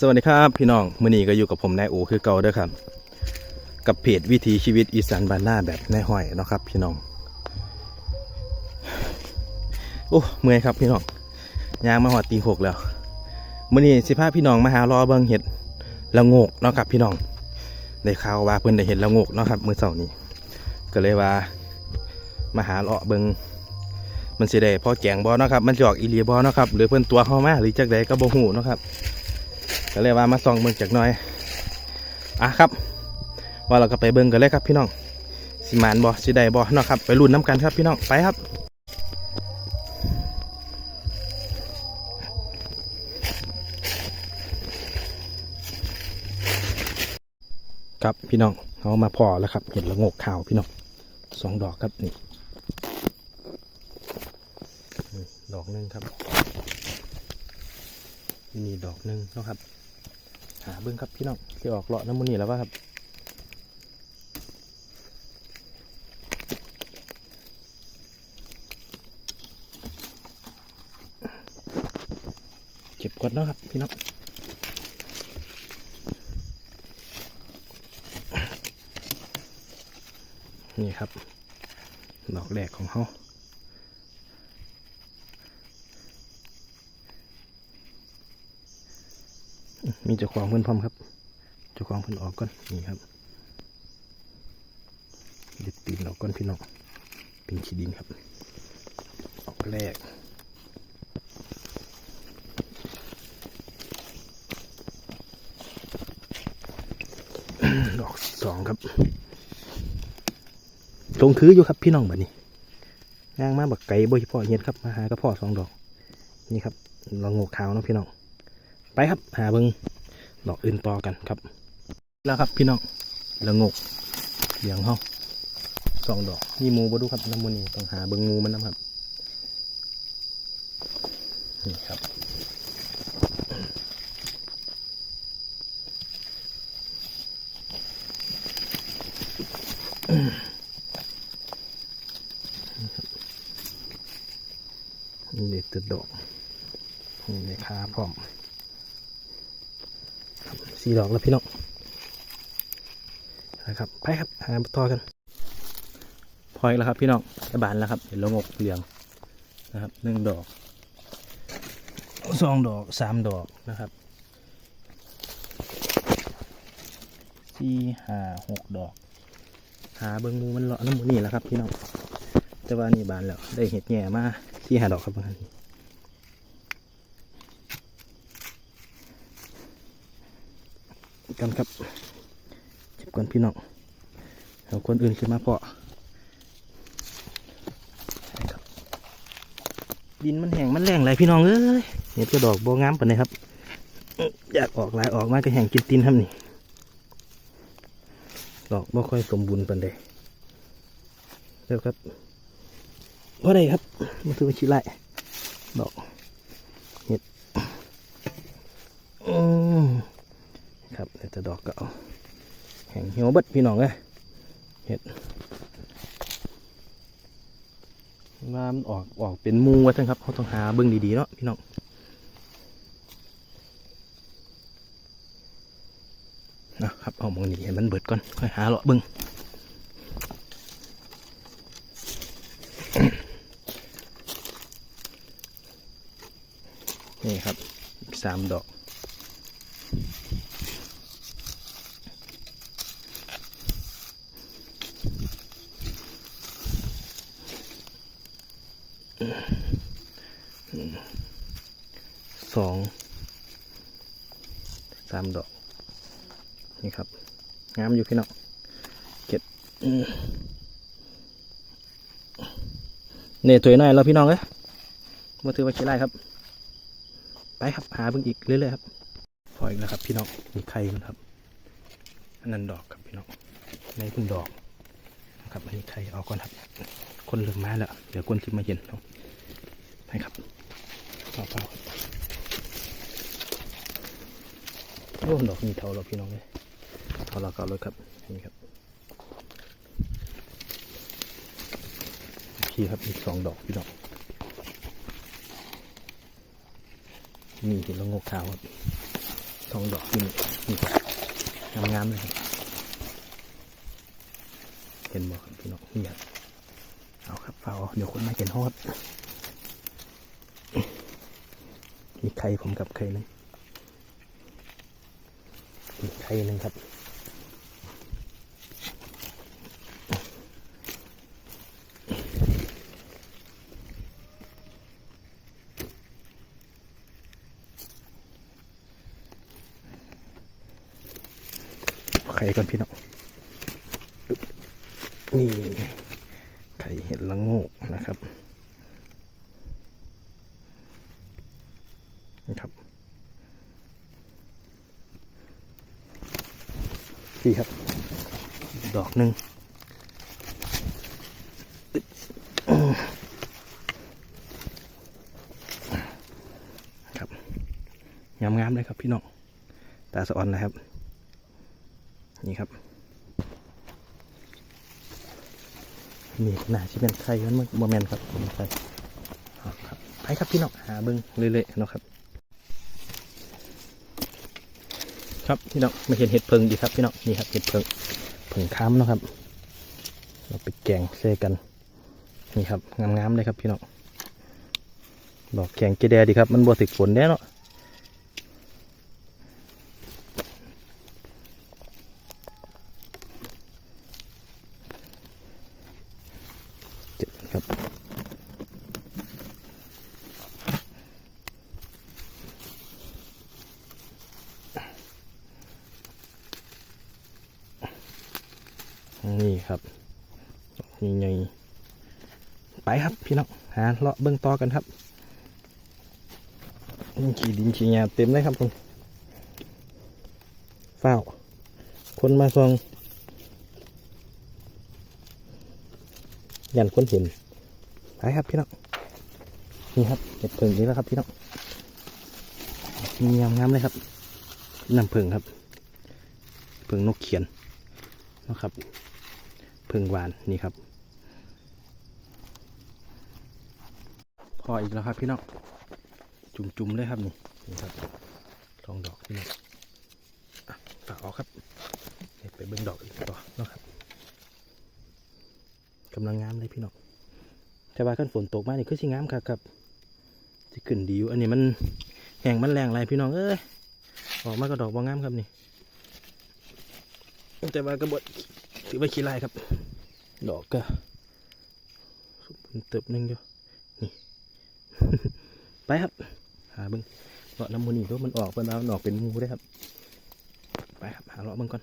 สวัสดีครับพี่น้องมื่อนี้ก็อยู่กับผมนายโอคือเก่าเด้อครับ กับเพจวิถีชีวิตอีสานบ้านหน้าแบบนายห้อยนะครับ พี่น้องโอ้เมื่อยครับพี่น้องยางมาหอดตีหกแล้วมื่อนี้สิพาพี่น้องมาหารอเบิงเห็ดละโงกเนาะครับพี่น้องได้ข่าวว่าเพิ่นได้เห็ดละโงกเนาะครับ มื้อเช้านี้ ก็เลยว่ามาหาเลาะเบิงมันสิได้พอแกงบ่เนาะครับมันจอกอีหลีบ่เนาะครับหรือเพิ่นตัวเข้ามาหรือจักใดก็บ่ฮู้เนาะครับ ก็เลยว่ามาส่องเบิ่งจากหน่อยอะครับ ว่าเราก็ไปเบิ่งกันเลยครับพี่น้องสิมานบ่สิได้บ่เนาะครับ ไปรุ่นน้ำกันครับพี่น้องไปครับครับพี่น้องเอามาพอแล้วครับ เห็นละโงกข่าวพี่น้องสองดอกครับนี่ดอกหนึ่งครับ นี่ดอกหนึ่งนะครับ หาเบิ้งครับพี่น้องที่ออกเลาะน้ำมันนี่แล้วว่าครับเก็บก่อนะครับพี่น้องนี่ครับดอกแรกของเขา มีเจ้าของเพื่อนพร้อมครับ เจ้าของเพื่อนออกก่อนนี่ครับเด็ดตีนออกก่อนพี่น้องเป็นขี้ดินครับ ออกแรกดอกสองครับลงคืออยู่ครับพี่น้องแบบนี้ย่างมาบักไก่บ่ยพ่อเห็ดครับมาหากระพ่อสองดอก นี่ครับลองงกขาวนะพี่น้อง ไปครับ หาเบิงดอกอื่นต่อกันครับ แล้วครับพี่น้องละงกเหลียงเฮาสองดอกนี่มูบ่ดูครับน้ำมูนี่ต้องหาเบิงงูมันนะครับนี่ครับนี่เด็ดต่ดอกนี่เลยขาพร้อม สี่ดอกแล้วพี่น้องนะครับไปครับหาต่อกันพออีกแล้วครับพี่น้องจะบานแล้วครับเห็นละงกเหลืองนะครับหนึ่งดอกสองดอกสามดอกนะครับสี่ห้าหกดอก หาเบิ้งมูมันเลาะน้ำมูนี่แหล้วครับพี่น้องแต่ว่านี่บานแล้วได้เห็ดแง่มาที่หาดอกครับบางที กันครับเจ็บก่อนพี่น้องเอาคนอื่นขึ้นมาเพาะดินมันแห้งมันแรงไรพี่น้องเอ้ยเห็ดกระดอกโบงามปานนี้ครับ อยากออกลายออกมาก็แห้งกินตีนครับนี่ ดอกบ่ค่อยสมบูรณ์ปานใดเดี๋ยวครับว่าไรครับมาถือว่าชิไลดอกเห็ดอืม ครับเดี๋ยวจะดอกก็เอาแห่งเหี่ยวบิดพี่น้องเลยเห็ดว่ามันออกออกเป็นมูวะท่านครับเขาต้องหาเบิ้งดีๆเนาะพี่น้องนะครับเอามองนี่ให้มันเบิดก่อนค่อยหาเลาะเบิ้งนี่ครับอีกสามดอก สองสามดอก นี่ครับ งามอยู่พี่น้องเก็บเนี่ยถวยหน่อยเราพี่น้องเอ้ยมาถือว่าใช้ไรครับ ไปครับหาเพิ่งอีกเรื่อยๆครับพออีกแล้วครับ พี่น้องมีไข่มันครับอันนั้นดอกครับพี่น้องในเพิ่งดอกนะครับอันนี้ไข่เอาก่อนครับ คนเริ่มมาแล้วเดี๋ยวคนที่มาเห็นเนาะไปครับเปล่า โอ้ดอกนี่เท่าเราพี่น้องเลยเท่าเราเก่าเลยครับนี่ครับพี่ครับอีกสองดอกพี่น้องนี่เห็นแล้วงกขาวครับสองดอกนี่นี่ครับงามๆเลยครับเห็นบอกพี่น้องนี่ครับเอาครับเอาเดี๋ยวคนมาเห็นฮอดมีไข่ผมกับไข่หนึง อีกไข่หนึ่งครับ ไข่ก่อนพี่น้องนี่ไข่เห็ดละโงกนะครับ พี่ครับ ดอกหนึ่งครับงามๆเลยครับพี่น้องตาสะออนนะครับ นี่ครับ นี่หนาที่เป็นไข่มันมึงโมเมนครับผมใส่เอาครับไปครับพี่น้องหาเบิ้งเรื่อยๆนะครับ ครับพี่น้องมาเห็นเห็ดเพิงดีครับพี่น้องนี่ครับเห็ดเพิงเพิงค้ำเนะครับ เราไปแกงเซกันนี่ครับงามๆเลยครับพี่น้องดอกแกงเกแดดีครับ มันบัวติดฝนแน่เนาะ นี่ครับนี่ไงไปครับพี่น้องหาเลาะเบื้องต่อกันครับนี่ขี่ดินขี่ยาเต็มเลยครับผมเฝ้า คนมาซองยันคนเห็นไปครับพี่น้องนี่ครับเห็ดเพิงนี้แล้วครับพี่น้องมีงามงามๆเลยครับน้ำเพิงครับเพิงนกเขียนนะครับ พิงหวานนี่ครับ พออีกแล้วครับพี่น้องจุ่มๆเลยครับนี่นี่ครับลองดอกพี่น้องฝากออกครับไปเบิ่งดอกอีกต่อเนาะครับกำลังงามเลยพี่น้องแต่ว่าขั้นฝนตกมานี่คือสิงามครับครับสิขึ้นดีอยู่อันนี้มันแห้งมันแรงไรพี่น้องเอ้ยออกมาก็ดอกบางงามครับนี่แต่ว่าก็บด ถือว่าขี้ลายครับ ดอกก็สมบูรณ์เติบหนึงอยู่นี่ ไปครับ หาเบิ้งเลาะน้ำมูนี่ก็มันออกเป็นเอามันอกเป็นมูได้ครับ ไปครับ หาเลาะเบิ้งก่อน